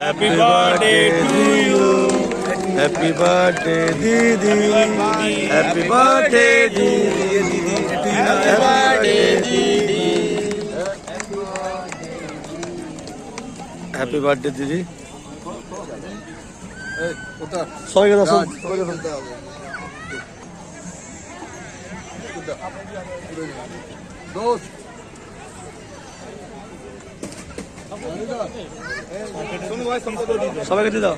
Happy birthday to you. Happy birthday দিদি happy birthday দিদি happy birthday দিদি happy birthday দিদি সবাইকে দাও সব- সবাইকে দাও। সবাইকে দিয়ে দাও।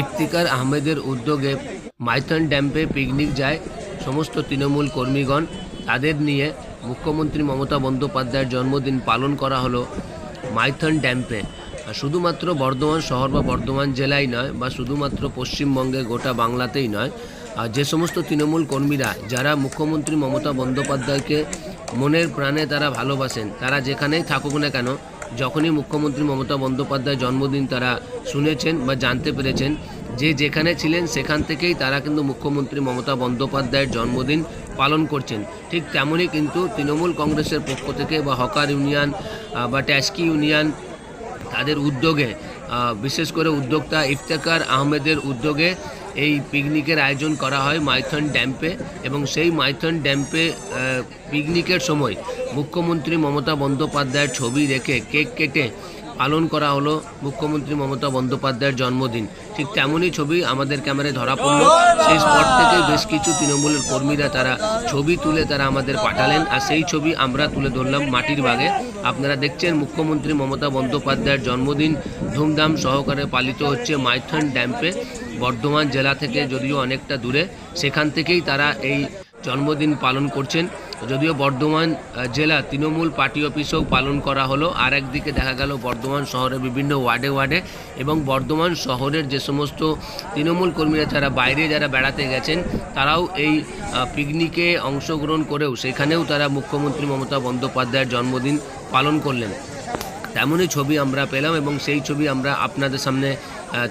ইফতিকার আহমেদের উদ্যোগে মাইথন ড্যাম্পে পিকনিক যায় সমস্ত তৃণমূল কর্মীগণ। তাদের নিয়ে মুখ্যমন্ত্রী মমতা বন্দ্যোপাধ্যায়ের জন্মদিন পালন করা হলো মাইথন ড্যাম্পে। শুধুমাত্র বর্ধমান শহর বা বর্ধমান জেলায় নয় বা শুধুমাত্র পশ্চিমবঙ্গে গোটা বাংলাতেই নয় যে সমস্ত তৃণমূল কর্মীরা, যারা মুখ্যমন্ত্রী মমতা বন্দ্যোপাধ্যায়কে মনের প্রাণে তারা ভালোবাসেন, তারা যেখানেই থাকুক না কেন, যখনই মুখ্যমন্ত্রী মমতা বন্দ্যোপাধ্যায় জন্মদিন তারা শুনেছেন বা জানতে পেরেছেন, যে যেখানে ছিলেন সেখান থেকেই তারা কিন্তু মুখ্যমন্ত্রী মমতা বন্দ্যোপাধ্যায়ের জন্মদিন পালন করছেন। ঠিক তেমনই কিন্তু তৃণমূল কংগ্রেসের পক্ষ থেকে বা হকার ইউনিয়ন বা ট্যাস্কি ইউনিয়ন তাদের উদ্যোগে বিশেষ করে উদ্যোক্তা ইফতেকার আহমেদের উদ্যোগে এই পিকনিকের আয়োজন করা হয় মাইথন ড্যাম্পে এবং সেই মাইথন ড্যাম্পে পিকনিকের সময় মুখ্যমন্ত্রী মমতা বন্দ্যোপাধ্যায়ের ছবি রেখে কেক কেটে পালন করা হলো মুখ্যমন্ত্রী মমতা বন্দ্যোপাধ্যায়ের জন্মদিন। ঠিক তেমনই ছবি আমাদের ক্যামেরায় ধরা পড়ল। সেই স্পট থেকে বেশ কিছু তৃণমূলের কর্মীরা তারা ছবি তুলে তারা আমাদের পাঠালেন। আর সেই ছবি আমরা তুলে ধরলাম মাটির বাগে। আপনারা দেখছেন মুখ্যমন্ত্রী মমতা বন্দ্যোপাধ্যায়ের জন্মদিন। ধুমধাম সহকারে পালিত হচ্ছে মাইথন ড্যাম্পে বর্ধমান জেলা থেকে যদিও অনেকটা দূরে। সেখান থেকেই তারা এই জন্মদিন পালন করছেন। যদিও বর্ধমান জেলা তৃণমূল পার্টি অফিসেও পালন করা হলো আর একদিকে দেখা গেল বর্ধমান শহরের বিভিন্ন ওয়ার্ডে ওয়ার্ডে এবং বর্ধমান শহরের যে সমস্ত তৃণমূল কর্মীরা যারা বাইরে যারা বেড়াতে গেছেন, তারাও এই পিকনিকে অংশগ্রহণ করেও সেখানেও তারা মুখ্যমন্ত্রী মমতা বন্দ্যোপাধ্যায়ের জন্মদিন পালন করলেন। তেমনই ছবি আমরা পেলাম এবং সেই ছবি আমরা আপনাদের সামনে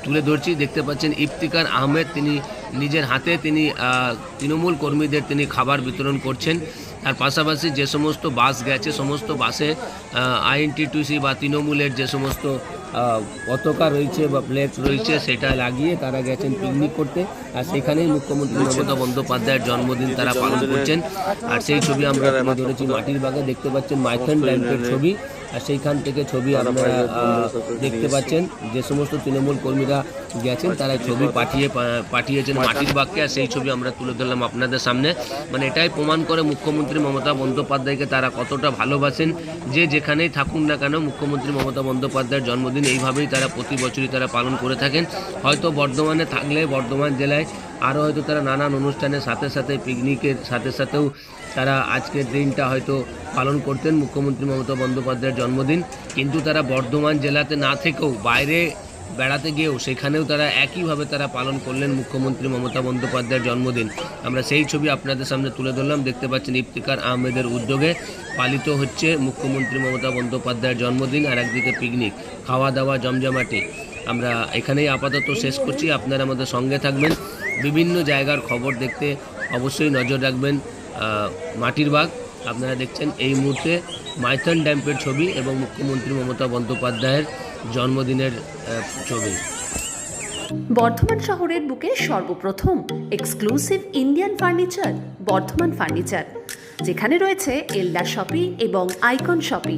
তুলে ধরছি। দেখতে পাচ্ছেন ইফতিকার আহমেদ, তিনি নিজের হাতে তিনি তৃণমূল কর্মীদের তিনি খাবার বিতরণ করছেন। তার পাশাপাশি যে সমস্ত বাস গেছে, সমস্ত বাসে আইএনটিটিউসি বা তৃণমূলের যে সমস্ত পতাকা রয়েছে বা প্লেট রয়েছে, সেটা লাগিয়ে তারা গেছেন পিকনিক করতে। আর সেখানেই মুখ্যমন্ত্রী মমতা বন্দ্যোপাধ্যায়ের জন্মদিন তারা পালন করছেন। আর সেই ছবি আমরা ধরেছি মাটির বাগে। দেখতে পাচ্ছেন মাইথন ড্যাম্পের ছবি। আর সেইখান থেকে ছবি আপনারা দেখতে পাচ্ছেন যে সমস্ত তৃণমূল কর্মীরা গেছেন তারা ছবি পাঠিয়ে পাঠিয়েছেন মাটির বাক্যে আর সেই ছবি আমরা তুলে ধরলাম আপনাদের সামনে। মানে এটাই প্রমাণ করে মুখ্যমন্ত্রী মমতা বন্দ্যোপাধ্যায়কে তারা কতটা ভালোবাসেন যে যেখানেই থাকুন না কেন মুখ্যমন্ত্রী মমতা বন্দ্যোপাধ্যায়ের জন্মদিন এইভাবেই তারা প্রতি বছরই তারা পালন করে থাকেন। হয়তো বর্ধমানে থাকলে বর্ধমান জেলায় আরও হয়তো তারা নানান অনুষ্ঠানের সাথে সাথে পিকনিকের সাথে সাথেও তারা আজকের দিনটা হয়তো পালন করতেন মুখ্যমন্ত্রী মমতা বন্দ্যোপাধ্যায়ের জন্মদিন। কিন্তু তারা বর্ধমান জেলাতে না থেকেও বাইরে বেড়াতে গিয়েও সেখানেও তারা একইভাবে তারা পালন করলেন মুখ্যমন্ত্রী মমতা বন্দ্যোপাধ্যায়ের জন্মদিন। আমরা সেই ছবি আপনাদের সামনে তুলে ধরলাম। দেখতে পাচ্ছেন ইফতিকার আহমেদের উদ্যোগে পালিত হচ্ছে মুখ্যমন্ত্রী মমতা বন্দ্যোপাধ্যায়ের জন্মদিন আর একদিকে পিকনিক খাওয়া দাওয়া জমজমাটি। আমরা এখানেই আপাতত শেষ করছি। আপনারা আমাদের সঙ্গে থাকবেন। বিভিন্ন জায়গার খবর দেখতে অবশ্যই নজর রাখবেন মাটির বাঘ। আপনারা দেখছেন এই মুহূর্তে মাইথন ড্যাম্পের ছবি এবং মুখ্যমন্ত্রী মমতা বন্দ্যোপাধ্যায়ের জন্মদিনের ছবি। বর্ধমান শহরের বুকে সর্বপ্রথম exclusive Indian furniture, Bardhaman furniture, যেখানে রয়েছে এল্ডা শপি এবং আইকন শপি